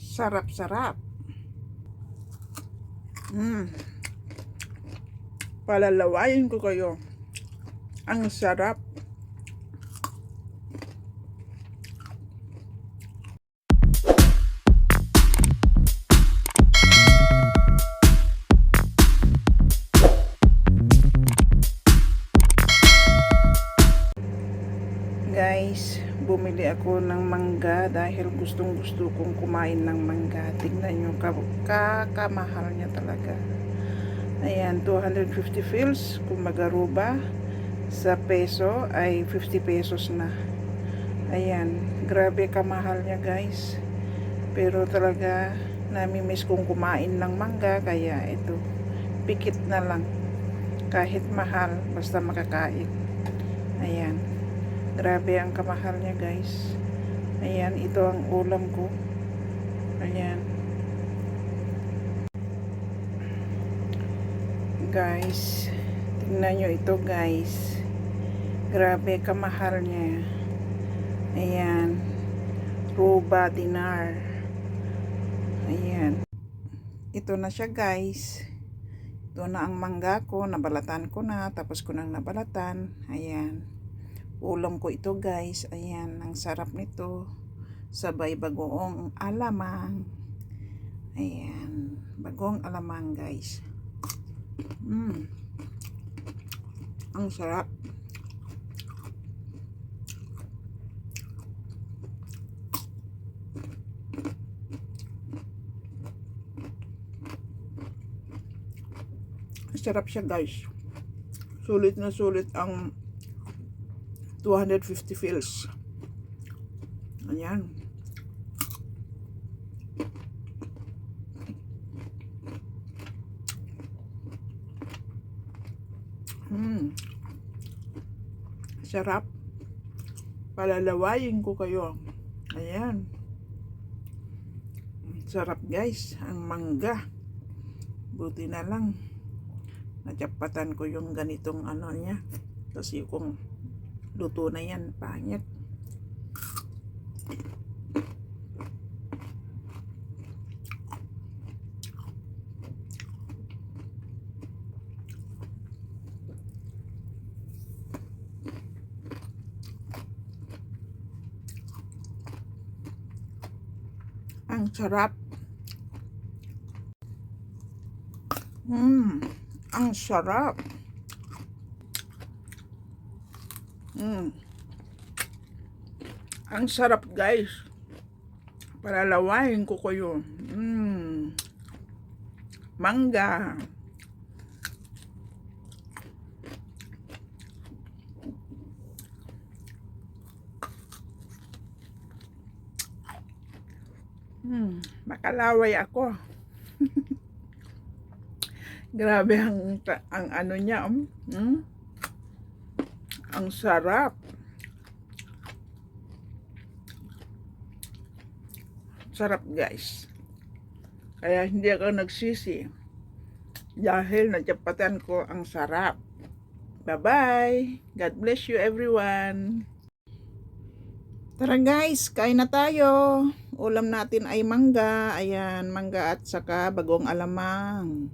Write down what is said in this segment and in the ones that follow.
Sarap-sarap. Mm. Palalawayin ko kayo. Ang sarap. Guys, bumili ako ng mangga dahil gustong gusto kong kumain ng mangga. Tingnan nyo, ka- kakamahal niya talaga. Ayan, 250 fils, kung magaruba. Sa peso ay 50 pesos na. Ayan, grabe kamahal niya guys. Pero talaga, namimiss kong kumain ng mangga, kaya ito, pikit na lang. Kahit mahal, basta makakain. Ayan. Grabe ang kamahal niya guys. Ayan, ito ang ulam ko. Ayan. Guys, tingnan nyo ito guys. Grabe kamahal niya. Ayan. Ruba dinar. Ayan. Ito na siya guys. Ito na ang mangga ko. Nabalatan ko na. Tapos ko nang nabalatan. Ayan ulam ko ito guys. Ayan ang sarap nito. Sabay bagoong alamang. Ayan bagong alamang guys. Mm. ang sarap. Sarap siya guys. Sulit na sulit ang 250 fils. Ayan. Hmm. Sarap. Palalawayin ko kayo. Ayan. Sarap guys. Ang mangga. Buti na lang. Natsapatan ko yung ganitong ano niya. Kasi kung luto na yan pangit ang sarap Mmm, ang sarap. Mm. Ang sarap guys. Palalawain ko kayo. Mm. Mangga. Hmm, makalaway ako. Grabe ang ang ano niya, um. Hmm? Ang sarap. Sarap guys. Kaya hindi ako nagsisi. Dahil natyapatan ko ang sarap. Bye-bye. God bless you everyone. Tara guys, kain na tayo. Ulam natin ay mangga. Ayan, mangga at saka bagong alamang.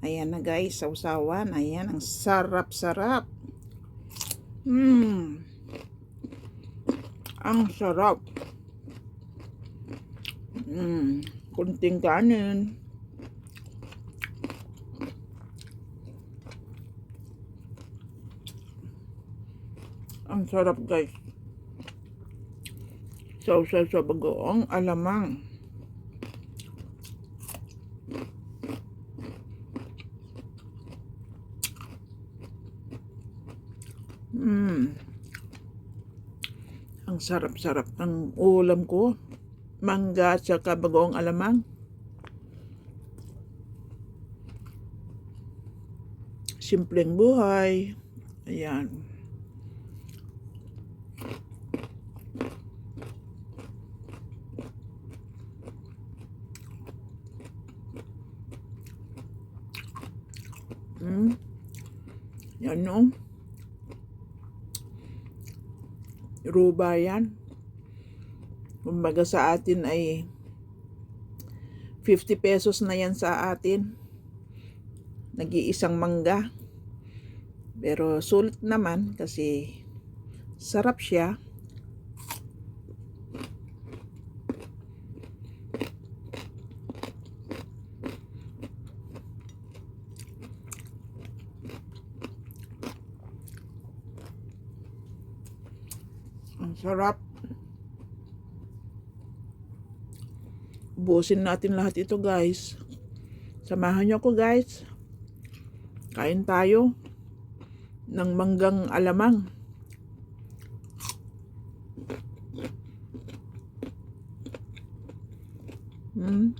Ayan na guys, sausawan. Ayan, ang sarap-sarap. Mmm. Ang sarap. Mmm. Kunting kanin. Ang sarap guys. Sausaw sa bagoong alamang. Mmm. Ang sarap-sarap ng ulam ko. Mangga at saka bagoong alamang. Simpleng buhay. Ayan. Hmm. Yan no. Ruba yan. Kumbaga sa atin ay 50 pesos na yan sa atin. Nag-iisang mangga. Pero sulit naman kasi sarap siya. Ang sarap. Ubusin natin lahat ito guys. Samahan niyo ako guys. Kain tayo ng manggang alamang. Hmm.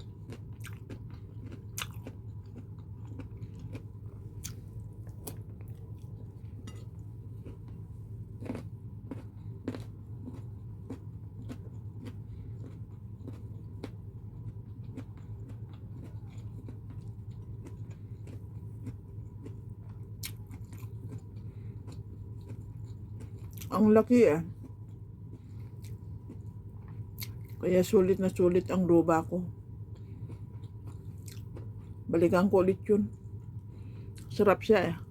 Ang laki eh. Kaya sulit na sulit ang luba ko. Balikan ko ulit yun. Sarap siya eh.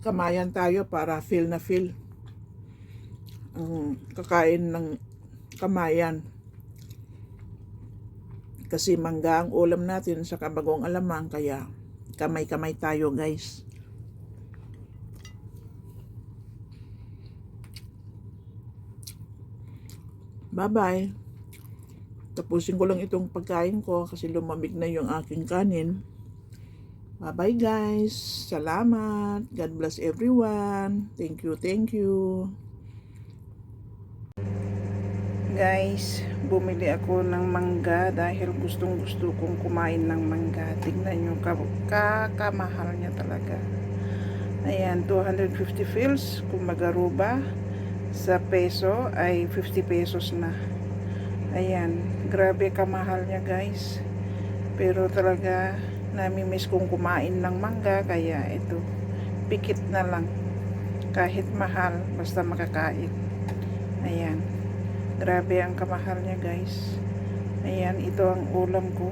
Nagkamayan tayo para feel na feel ang kakain ng kamayan. Kasi mangga ang ulam natin sa kabagong alamang kaya kamay-kamay tayo guys. Bye-bye. Tapusin ko lang itong pagkain ko kasi lumamig na yung aking kanin. Bye-bye guys. Salamat. God bless everyone. Thank you, thank you. Guys, bumili ako ng mangga dahil gustong gusto kong kumain ng mangga. Tingnan nyo, ka- kakamahal niya talaga. Ayan, 250 fils. Kung magaruba, sa peso ay 50 pesos na. Ayan, grabe kamahal niya guys. Pero talaga, namimiss kong kumain ng mangga kaya ito pikit na lang. Kahit mahal basta makakain. Ayan. Grabe ang kamahal niya guys. Ayan ito ang ulam ko.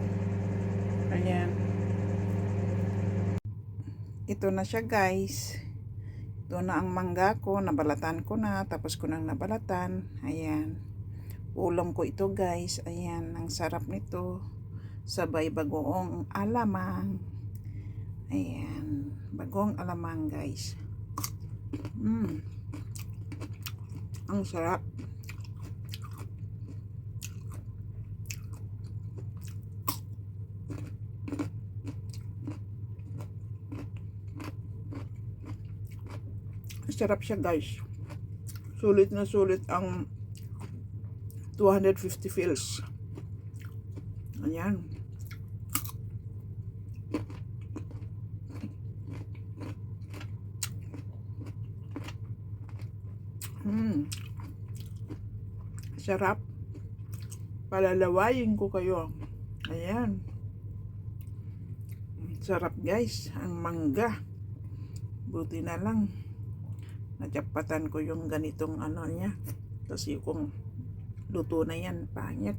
Ayan. Ito na siya guys. Ito na ang mangga ko. Nabalatan ko na. Tapos ko nang nabalatan. Ayan. Ulam ko ito guys. Ayan ang sarap nito sabay bagoong alamang. Ayan, bagong alamang guys. Mm. Ang sarap. Sarap siya guys. Sulit na sulit ang 250 fils. Ayan. Hmm. Sarap. Palalawayin ko kayo. Ayan. Sarap guys. Ang mangga. Buti na lang. Natsapatan ko yung ganitong ano niya. Kasi kung luto na yan, pangit.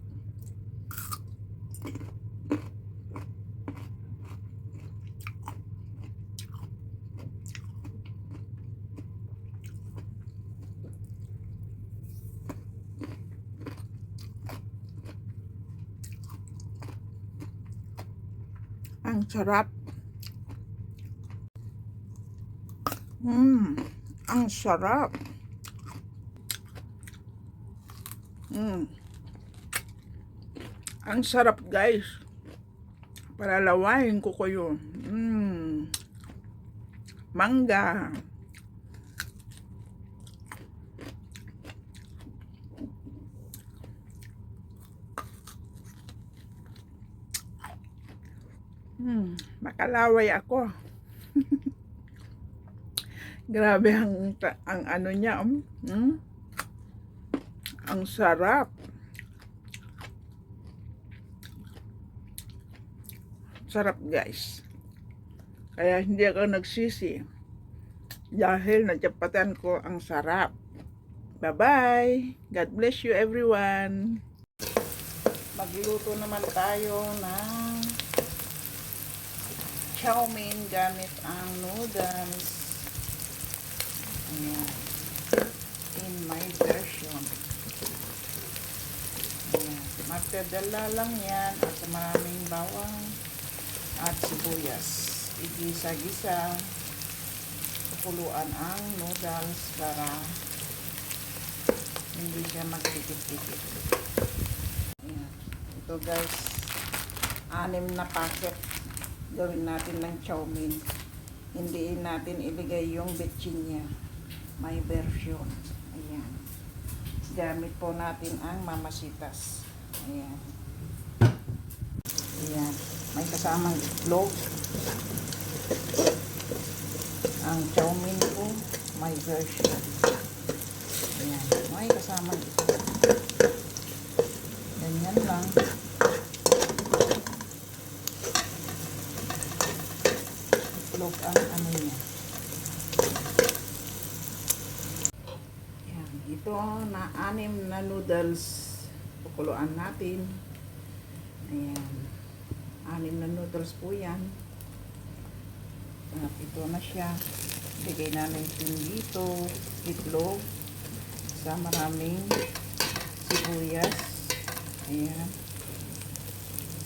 Ang sarap. Mmm, ang sarap. Mmm. Ang sarap guys. Palalawain ko kayo. Mmm. Mangga. Hmm, makalaway ako. Grabe ang ang ano niya. Um. Hmm? Ang sarap. Sarap, guys. Kaya hindi ako nagsisi. Dahil natyapatan ko ang sarap. Bye-bye. God bless you everyone. Magluto naman tayo ng chow mein gamit ang noodles. Ayan. In my version. Ayan. Magdadala lang yan at maraming bawang at sibuyas. Igisa-gisa. Puluan ang noodles para hindi siya magtikit-tikit. Ayan. Ito guys, anim na packet gawin natin ng chow mein. Hindi natin ilagay yung betchin niya. May version. Ayan. Gamit po natin ang mamasitas. Ayan. Ayan. May kasamang itlog. Ang chow mein po, may version. Ayan. May kasamang itlog. Ganyan lang. Itlog ang ano niya. Yan. Ito na anim na noodles. Pukuluan natin. Ayan. Anim na noodles po yan. At ito na siya. Bigay na natin dito. Itlog. Sa maraming sibuyas. Ayan.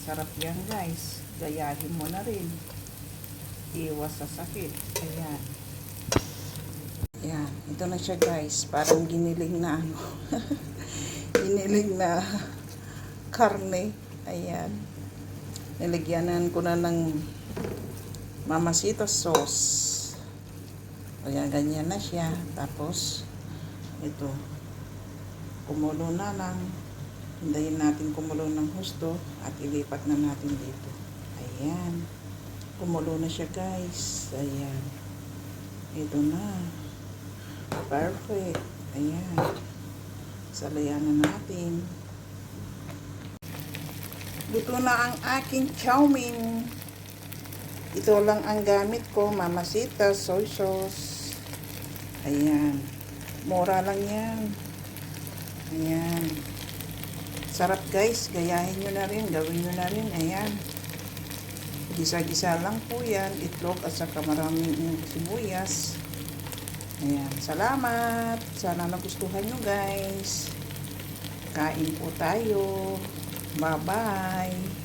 Sarap yan guys. Gayahin mo na rin. Iwas sa sakit. Ayan. Ayan. Ito na siya guys. Parang giniling na ano. giniling na karne. Ayan. Nilagyanan ko na ng mamasita sauce. Ayan, ganyan na siya. Tapos, ito. Kumulo na lang. Hintayin natin kumulo ng husto at ilipat na natin dito. Ayan. Kumulo na siya guys. Ayan. Ito na. Perfect. Ayan. Salayan na natin. Luto na ang aking chow mein. Ito lang ang gamit ko. Mamasita, soy sauce. Ayan. Mura lang yan. Ayan. Sarap guys. Gayahin nyo na rin. Gawin nyo na rin. Ayan. Gisa-gisa lang po yan. Itlog at saka maraming sibuyas. Ayan. Salamat. Sana nagustuhan nyo guys. Kain po tayo. Bye-bye.